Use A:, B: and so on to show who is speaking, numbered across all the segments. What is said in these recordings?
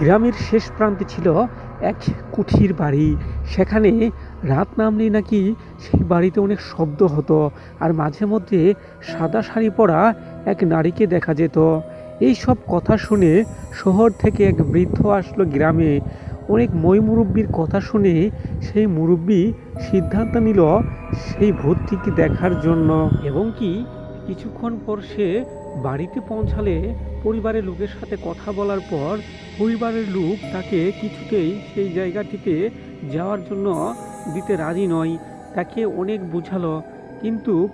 A: গ্রামের শেষ প্রান্তে ছিল এক কুঠির বাড়ি। সেখানে রাত নামলেই নাকি সেই বাড়িতে অনেক শব্দ হতো আর মাঝে মধ্যে সাদা শাড়ি পরা এক নারীকে দেখা যেত। এই সব কথা শুনে শহর থেকে এক বৃদ্ধ আসলো গ্রামে। অনেক মই মুরব্বীর কথা শুনে সেই মুরব্বি সিদ্ধান্ত নিল সেই ভূতটিকে দেখার জন্য। এবং কি কিছুক্ষণ পর সে বাড়িতে পৌঁছালে পরিবারের লোকের সাথে কথা বলার পর পরিবারের লোক তাকে কিছুতেই সেই জায়গাটিতে যাওয়ার জন্য দিতে রাজি নয়। তাকে অনেক বোঝালো। কিন্তু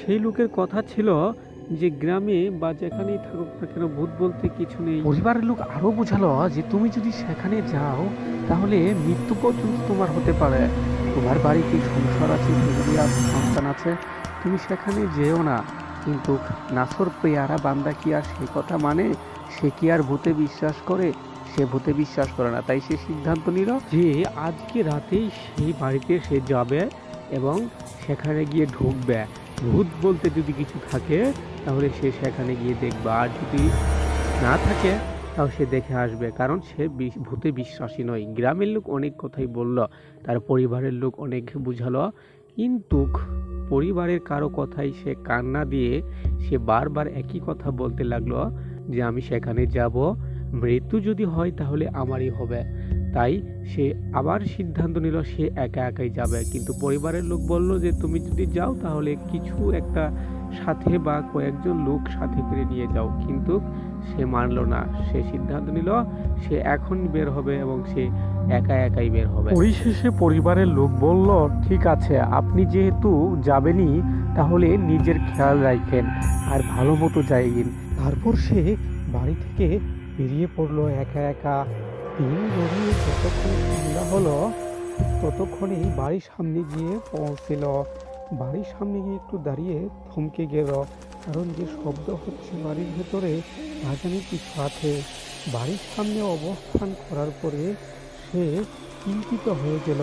A: সেই লোকের কথা ছিল যে গ্রামে বা যেখানেই থাকুক না কেন ভূত বলতে কিছু নেই। পরিবারের লোক আরও বোঝালো যে তুমি যদি সেখানে যাও, তাহলে মৃত্যু পর্যন্ত তোমার হতে পারে। তোমার বাড়িতে সংসার আছে, ফ্যামিলি সন্তান আছে। তুমি সেখানে যেও না। কিন্তু নাসর পেয়ারা বান্দা কি আর সে কথা মানে? সে কি আর ভূতে বিশ্বাস করে? সে ভূতে বিশ্বাস করে না, তাই সে সিদ্ধান্ত নিল যে আজকে রাতেই সেই বাড়িতে সে যাবে এবং সেখানে গিয়ে ঢুকবে। ভূত বলতে যদি কিছু থাকে, তাহলে সে সেখানে গিয়ে দেখবে। আর যদি না থাকে, তাও সে দেখে আসবে, কারণ সে ভূতে বিশ্বাসী নয়। গ্রামের লোক অনেক কথাই বলল, তার পরিবারের লোক অনেক বুঝালো। কিন্তু পরিবারের কারও কথাই সে কান্না দিয়ে সে বারবার একই কথা বলতে লাগল যে, আমি সেখানে যাব, মৃত্যু যদি হয় তাহলে আমারই হবে। তাই সে আবার সিদ্ধান্ত নিল সে একা একাই যাবে। কিন্তু পরিবারের লোক বলল যে, তুমি যদি যাও তাহলে কিছু একটা সাথে বা কয়েকজন লোক সাথে করে নিয়ে যাও। কিন্তু সে মানলো না। সে সিদ্ধান্ত নিল, সে এখন বের হবে এবং সে একা একাই বের হবে। পরিশেষে পরিবারের লোক বলল, ঠিক আছে, আপনি যেহেতু যাবেনই, তাহলে নিজের খেয়াল রাখেন আর ভালো মতো যাইন তারপর সে বাড়ি থেকে বেরিয়ে পড়ল একা একা। দিন গড়িয়ে যতক্ষণ সন্ধ্যা হলো, ততক্ষণেই বাড়ির সামনে গিয়ে পৌঁছিল। বাড়ির সামনে গিয়ে একটু দাঁড়িয়ে থমকে গেল, কারণ যে শব্দ হচ্ছে বাড়ির ভেতরে না জানি কিছু আছে। বাড়ির সামনে অবস্থান করার পরে সে চিন্তিত হয়ে গেল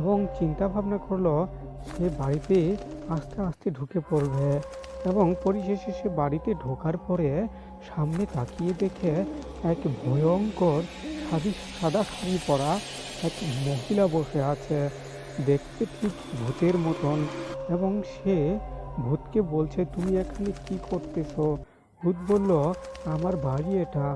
A: এবং চিন্তা ভাবনা করল, সে বাড়িতে আস্তে আস্তে ঢুকে পড়বে এবং পরিশেষে সে বাড়িতে ঢোকার পরে সামনে তাকিয়ে দেখে এক ভয়ঙ্কর সাদি, সাদা শাড়ি পরা এক মহিলা বসে আছে, দেখতে ঠিক ভূতের মতন এবং সে ভূতকে বলছে, তুমি এখানে কি করতেছো? ভূত বলল, আমার বাড়ি এটা।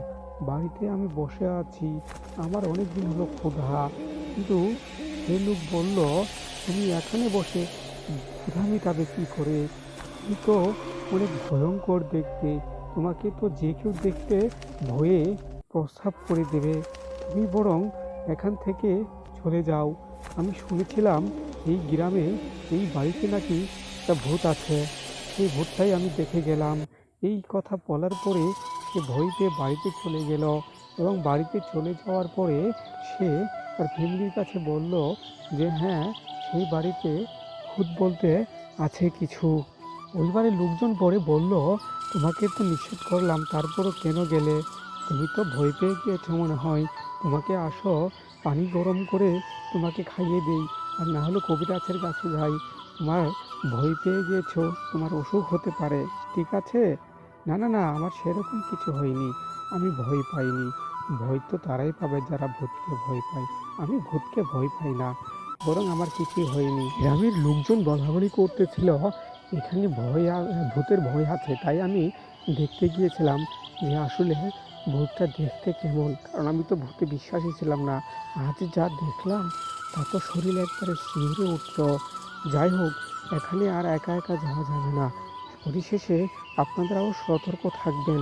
A: বাড়িতে আমি বসে আছি, আমার অনেক দিন হলো ক্ষুধা। কিন্তু সে লোক বলল, তুমি এখানে বসে ক্ষুধা মেটাবে কী করে? তুমি তো অনেক ভয়ঙ্কর দেখতে। তোমাকে তো যে কেউ দেখতে ভয়ে প্রস্রাব করে দেবে। তুমি বরং এখান থেকে চলে যাও। আমি শুনেছিলাম এই গ্রামে এই বাড়িতে নাকি একটা ভূত আছে। সেই ভূতটাই আমি দেখে গেলাম। এই কথা বলার পরে সে ভয় পেয়ে বাড়িতে চলে গেল এবং বাড়িতে চলে যাওয়ার পরে সে তার ফ্যামিলির কাছে বলল যে হ্যাঁ সেই বাড়িতে ভূত বলতে আছে কিছু। পরিবারের লোকজন পরে বলল, তোমাকে তো নিষেধ করলাম, তারপরও কেন গেলে? তুমি তো ভয় পেয়ে গিয়েছো মনে হয়। তোমাকে আসো, পানি গরম করে তোমাকে খাইয়ে দেই, আর না হলে কবিরাজের কাছে যাই। তোমার ভয় পেয়ে গিয়েছো, তোমার অসুখ হতে পারে। ঠিক আছে? না না না, আমার সেরকম কিছু হয়নি। আমি ভয় পাইনি। ভয় তো তারাই পাবে যারা ভূতকে ভয় পায়। আমি ভূতকে ভয় পাই না, বরং আমার কিছুই হয়নি। গ্রামের লোকজন বলা বলি করতেছিল। এখানে ভয় ভূতের ভয় আছে, তাই আমি দেখতে গিয়েছিলাম যে আসলে ভূতটা দেখতে কেমন। কারণ আমি তো ভূতে বিশ্বাসী ছিলাম না। আজ যা দেখলাম, তা তো শরীর একবারে শিহরে উঠল। যাই হোক, এখানে আর একা একা যাওয়া যাবে না। পরিশেষে আপনারাও সতর্ক থাকবেন।